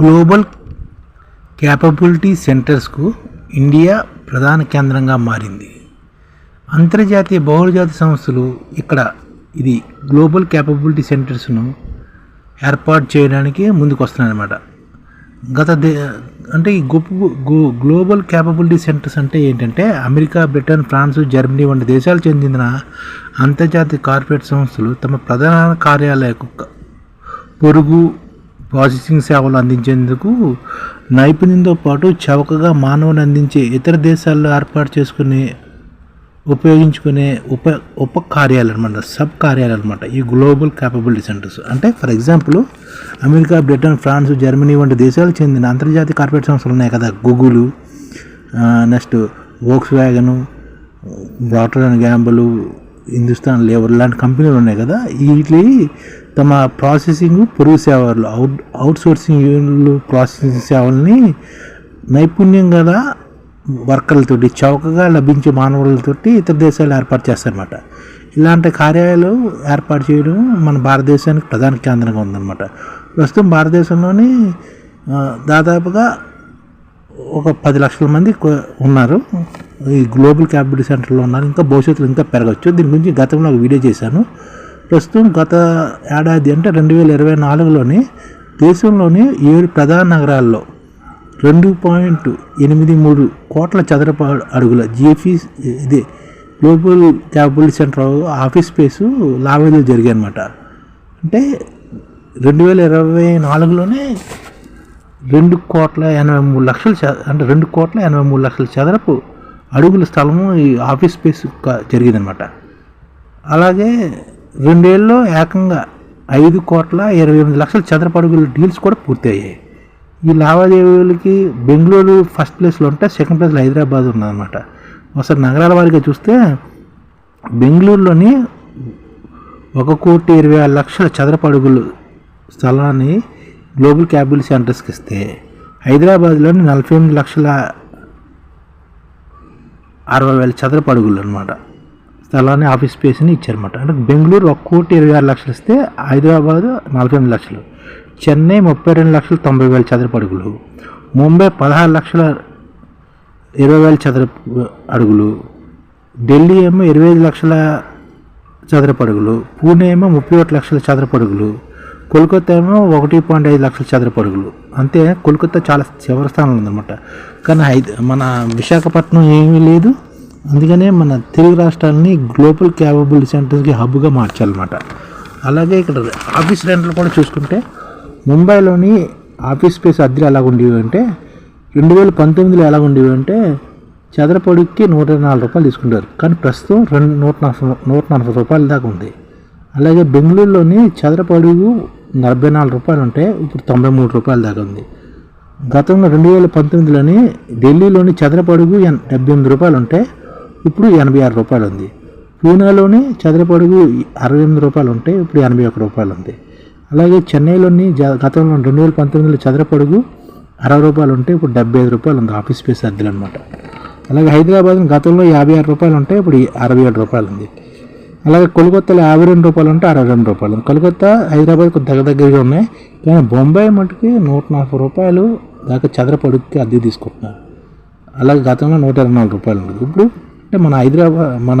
Global capability సెంటర్స్కు India ప్రధాన కేంద్రంగా మారింది. అంతర్జాతీయ బహుళజాతి సంస్థలు ఇక్కడ ఇది గ్లోబల్ క్యాపబిలిటీ సెంటర్స్ను ఏర్పాటు చేయడానికి ముందుకు వస్తున్నాయన్నమాట గత దే అంటే ఈ గొప్ప గ్లోబల్ క్యాపబిలిటీ సెంటర్స్ అంటే ఏంటంటే అమెరికా బ్రిటన్ ఫ్రాన్స్ జర్మనీ వంటి దేశాలు చెందిన అంతర్జాతీయ కార్పొరేట్ సంస్థలు తమ ప్రధాన కార్యాలయకు పొరుగు ప్రాసెసింగ్ సేవలు అందించేందుకు నైపుణ్యంతో పాటు చవకగా మానవుని అందించే ఇతర దేశాల్లో ఏర్పాటు చేసుకునే ఉపయోగించుకునే ఉప ఉప కార్యాలు అనమాట సబ్ కార్యాలు అనమాట ఈ గ్లోబల్ క్యాపబిలిటీ సెంటర్స్. అంటే for example America Britain France Germany వంటి దేశాలకు చెందిన అంతర్జాతీయ కార్పొరేట్ సంస్థలు ఉన్నాయి కదా Google next Volkswagen water and Gamble Hindustan labour లాంటి కంపెనీలు ఉన్నాయి కదా వీటి తమ ప్రాసెసింగ్ పొరుగు సేవలు అవుట్ అవుట్ సోర్సింగ్ ప్రాసెసింగ్ సేవల్ని నైపుణ్యం గల వర్కర్లతోటి చౌకగా లభించే మానవులతోటి ఇతర దేశాలు ఏర్పాటు చేస్తారన్నమాట. ఇలాంటి కార్యాలయాలు ఏర్పాటు చేయడం మన భారతదేశానికి ప్రధాన కేంద్రంగా ఉందన్నమాట. ప్రస్తుతం భారతదేశంలోని దాదాపుగా ఒక పది లక్షల మంది ఉన్నారు. ఈ గ్లోబల్ క్యాపిటల్ సెంటర్లో ఉన్నారు. ఇంకా భవిష్యత్తులో ఇంకా పెరగచ్చు. దీని గురించి గతంలో ఒక వీడియో చేశాను. ప్రస్తుతం గత ఏడాది అంటే రెండు వేల ఇరవై నాలుగులోని దేశంలోని ఏడు ప్రధాన నగరాల్లో రెండు పాయింట్ ఎనిమిది మూడు కోట్ల చదరపు అడుగుల జిఎఫీ ఇది global capital centre office space లావాదేవీలు జరిగాయి అనమాట అంటే రెండు వేల ఇరవై నాలుగులోనే రెండు కోట్ల ఎనభై మూడు లక్షలు అంటే రెండు కోట్ల ఎనభై మూడు లక్షల చదరపు అడుగుల స్థలము ఈ ఆఫీస్ స్పేస్ జరిగిందనమాట అలాగే రెండేళ్ళలో ఏకంగా ఐదు కోట్ల ఇరవై ఎనిమిది లక్షల చదరపు అడుగుల డీల్స్ కూడా పూర్తయ్యాయి. ఈ లావాదేవీలకి బెంగళూరు ఫస్ట్ ప్లేస్లో ఉంటే సెకండ్ ప్లేస్లో హైదరాబాద్ ఉన్నదన్నమాట. ఒకసారి నగరాల వారిగా చూస్తే బెంగళూరులోని ఒక కోటి ఇరవై ఆరు లక్షల చదరపు అడుగులు స్థలాన్ని గ్లోబల్ క్యాపిటల్ సెంటర్స్కి ఇస్తే హైదరాబాద్లోని నలభై ఎనిమిది లక్షల అరవై వేల చదరపు అడుగులు అనమాట స్థలాన్ని ఆఫీస్ స్పేస్ని ఇచ్చారన్నమాట. అంటే బెంగళూరు ఒక కోటి ఇరవై ఆరు లక్షలు ఇస్తే హైదరాబాద్ నలభై ఎనిమిది లక్షలు. చెన్నై ముప్పై రెండు లక్షల తొంభై వేల చదరపు అడుగులు. ముంబై పదహారు లక్షల ఇరవై వేల చదరపు అడుగులు. ఢిల్లీ ఏమో ఇరవై ఐదు లక్షల చదరపు అడుగులు. పూణే ఏమో ముప్పై ఒకటి లక్షల చదరపు అడుగులు. కోల్కతా ఏమో ఒకటి పాయింట్ ఐదు లక్షల చదరపు అడుగులు అంతే కోల్కతా చాలా చివరి స్థానంలో ఉందన్నమాట. కానీ హైద మన విశాఖపట్నం ఏమీ లేదు. అందుకనే మన తెలుగు రాష్ట్రాలని గ్లోబల్ క్యాపబుల్ సెంటర్స్కి హబ్గా మార్చాలన్నమాట. అలాగే ఇక్కడ ఆఫీస్ రెంట్లు కూడా చూసుకుంటే ముంబైలోని ఆఫీస్ స్పేస్ అద్దెలు ఎలా ఉండేవి అంటే రెండు వేల పంతొమ్మిదిలో ఎలా ఉండేవి అంటే చదరపొడికి నూట నాలుగు రూపాయలు తీసుకుంటారు. కానీ ప్రస్తుతం రెండు నూట నలభై నూట నలభై రూపాయల దాకా ఉంది. అలాగే బెంగళూరులోని చదరపడుగు నలభై నాలుగు రూపాయలు ఉంటే ఇప్పుడు తొంభై మూడు రూపాయల దాకా ఉంది. గతంలో రెండు వేల పంతొమ్మిదిలోని ఢిల్లీలోని చదరపడుగు ఎన్ డెబ్బై ఎనిమిది రూపాయలు ఉంటే ఇప్పుడు ఎనభై ఆరు రూపాయలు ఉంది పూనాలోని చదరపడుగు అరవై ఎనిమిది రూపాయలు ఉంటే ఇప్పుడు ఎనభై ఒక రూపాయలు ఉంది అలాగే చెన్నైలోని గతంలో రెండు వేల పంతొమ్మిదిలో చదరపడుగు అరవై రూపాయలు ఉంటే ఇప్పుడు డెబ్బై ఐదు రూపాయలు ఉంది ఆఫీస్ స్పేస్ అద్దెలు అనమాట అలాగే హైదరాబాద్ గతంలో యాభై ఆరు రూపాయలు ఉంటే ఇప్పుడు అరవై ఏడు రూపాయలు ఉంది అలాగే కోల్కత్తాలో యాభై రెండు రూపాయలు ఉంటే అరవై రెండు రూపాయలు. కొలకత్తా హైదరాబాద్కు దగ్గర దగ్గరగా ఉన్నాయి. కానీ బొంబాయి మటుకి నూట నలభై రూపాయలు దాకా చదరపడుగుకి అద్దె తీసుకుంటున్నారు. అలాగే గతంలో నూట ఇరవై నాలుగు రూపాయలు ఉంది ఇప్పుడు అంటే మన హైదరాబాద్ మన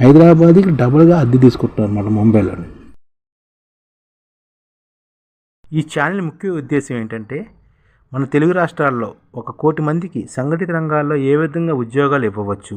హైదరాబాద్కి డబుల్గా అద్దె తీసుకుంటున్నారు అన్నమాట ముంబైలోని ఈ ఛానల్ ముఖ్య ఉద్దేశం ఏంటంటే మన తెలుగు రాష్ట్రాల్లో ఒక కోటి మందికి సంఘటిత రంగాల్లో ఏ విధంగా ఉద్యోగాలు ఇవ్వవచ్చు